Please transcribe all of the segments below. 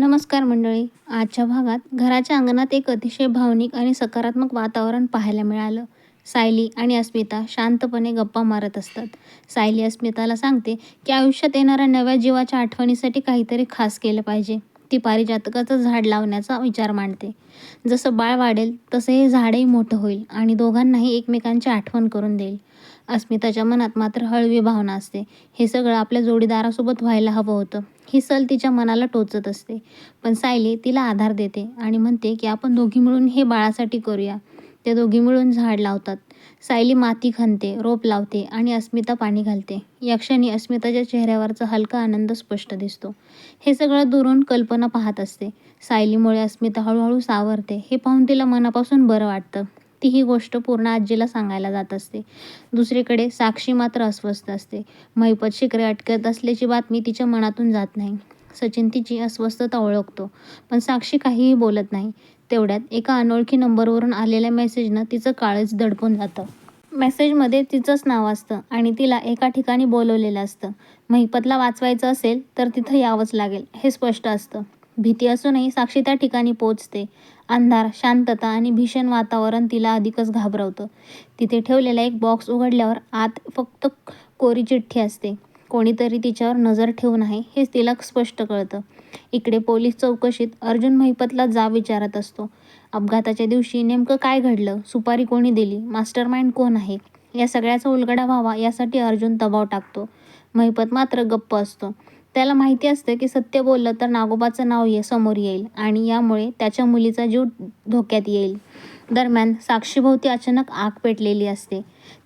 नमस्कार मंडळी. आजच्या भागात घराच्या अंगणात एक अतिशय भावनिक आणि सकारात्मक वातावरण पाहायला मिळालं. सायली आणि अस्मिता शांतपणे गप्पा मारत असतात. सायली अस्मिताला सांगते की आयुष्यात येणाऱ्या नव्या जीवाच्या आठवणीसाठी काहीतरी खास केलं पाहिजे. ती पारिजातकाचं झाड लावण्याचा विचार मांडते. जसं बाळ वाढेल तसं हे झाडही मोठं होईल आणि दोघांनाही एकमेकांची आठवण करून देईल. अस्मिताच्या मनात मात्र हळवी भावना असते. हे सगळं आपल्या जोडीदारासोबत व्हायला हवं होतं. ही सल तिच्या मनाला टोचत असते. पण सायली तिला आधार देते आणि म्हणते की आपण दोघी मिळून हे बाळासाठी करूया. ते दोघी मिळून झाड लावतात. सायली माती खणते रोप लावते आणि अस्मिता पाणी घालते. या क्षणी अस्मिताच्या चेहऱ्यावरचा हलका आनंद स्पष्ट दिसतो. हे सगळं दुरून कल्पना पाहत असते. सायलीमुळे अस्मिता हळूहळू सावरते. हे पाहून तिला मनापासून बरं वाटतं. ती ही गोष्ट पूर्ण आजीला सांगायला जात असते. दुसरीकडे साक्षी मात्र अस्वस्थ असते. महिपत शिकरे अटकत असल्याची बातमी तिच्या मनातून जात नाही. सचिन तिची अस्वस्थता ओळखतो पण साक्षी काहीही बोलत नाही. तेवढ्यात एका अनोळखी नंबरवरून आलेल्या मेसेजनं तिचं काळच दडपून जातं. मेसेजमध्ये तिचंच नाव असतं आणि तिला एका ठिकाणी बोलवलेलं असतं. महिपतला वाचवायचं असेल तर तिथं यावंच लागेल हे स्पष्ट असतं. भीती असूनही साक्षी त्या ठिकाणी पोचते अंधार शांतता आणि भीषण वातावरण तिला अधिकच घाबरवतं. तिथे ठेवलेला एक बॉक्स उघडल्यावर आत फक्त कोरी चिठ्ठी असते. कोणीतरी तिच्यावर नजर ठेवून आहे हेच तिला स्पष्ट कळतं. इकडे पोलीस चौकशीत अर्जुन महिपतला जा विचारत असतो. अपघाताच्या दिवशी नेमकं काय घडलं? सुपारी कोणी दिली? मास्टर माइंड कोण आहे? या सगळ्याचा उलगडा व्हावा यासाठी अर्जुन दबाव टाकतो. महिपत मात्र गप्प असतो. त्याला माहिती असतं की सत्य बोललं तर नागोबाचं नाव ये समोर येईल आणि यामुळे त्याच्या मुलीचा जीव धोक्यात येईल. दरम्यान साक्षीभोवती अचानक आग पेटलेली असते.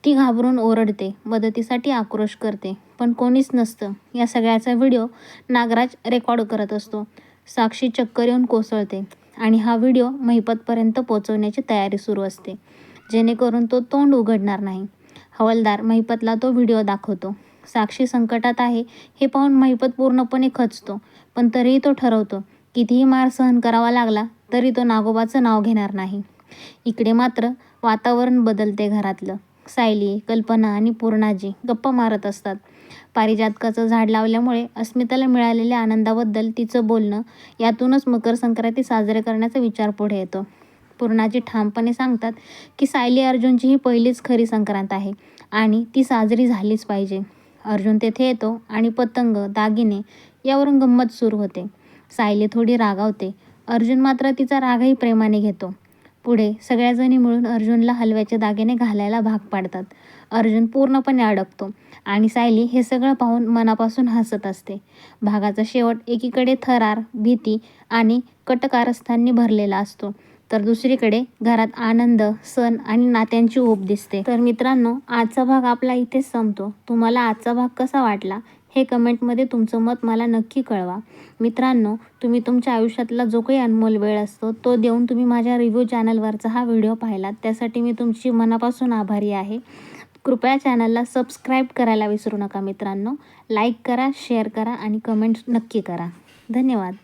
ती घाबरून ओरडते मदतीसाठी आक्रोश करते पण कोणीच नसतं. या सगळ्याचा व्हिडिओ नागराज रेकॉर्ड करत असतो. साक्षी चक्कर येऊन कोसळते आणि हा व्हिडिओ महिपतपर्यंत पोचवण्याची तयारी सुरू असते. जेणेकरून तो तोंड उघडणार नाही. हवलदार महिपतला तो व्हिडिओ दाखवतो. साक्षी संकटात आहे हे पाहून महिपत पूर्णपणे खचतो. पण तरीही तो ठरवतो कितीही मार सहन करावा लागला तरी तो नागोबाचं नाव घेणार नाही. इकडे मात्र वातावरण बदलते घरातलं. सायली कल्पना आणि पूर्णाजी गप्पा मारत असतात. पारिजातकाचं झाड लावल्यामुळे अस्मिताला मिळालेल्या आनंदाबद्दल तिचं बोलणं यातूनच मकर संक्रांती साजरे करण्याचा विचार पुढे येतो. पूर्णाजी ठामपणे सांगतात की सायली अर्जुनची ही पहिलीच खरी संक्रांत आहे आणि ती साजरी झालीच पाहिजे. अर्जुन तेथे येतो आणि पतंग दागिने यावरून गंमत सुरू होते. सायली थोडी रागावते. अर्जुन मात्र तिचा रागही प्रेमाने घेतो. पुढे सगळ्याजणी मिळून अर्जुनला हलव्याचे दागिने घालायला भाग पाडतात. अर्जुन पूर्णपणे अडकतो आणि सायली हे सगळं पाहून मनापासून हसत असते. भागाचा शेवट एकीकडे थरार भीती आणि कटकारस्थांनी भरलेला असतो. तर दुसरीकडे घरात आनंद सण आणि नात्यांची ओप दिसते. तर मित्रांनो आजचा भाग आपला इथेच संपतो. तुम्हाला आजचा भाग कसा वाटला हे कमेंटमध्ये तुमचं मत मला नक्की कळवा. मित्रांनो तुम्ही तुमच्या आयुष्यातला जो काही अनमोल वेळ असतो तो देऊन तुम्ही माझ्या रिव्ह्यू चॅनलवरचा हा व्हिडिओ पाहिलात. त्यासाठी मी तुमची मनापासून आभारी आहे. कृपया चॅनलला सबस्क्राईब करायला विसरू नका मित्रांनो. लाईक करा शेअर करा आणि कमेंट नक्की करा. धन्यवाद.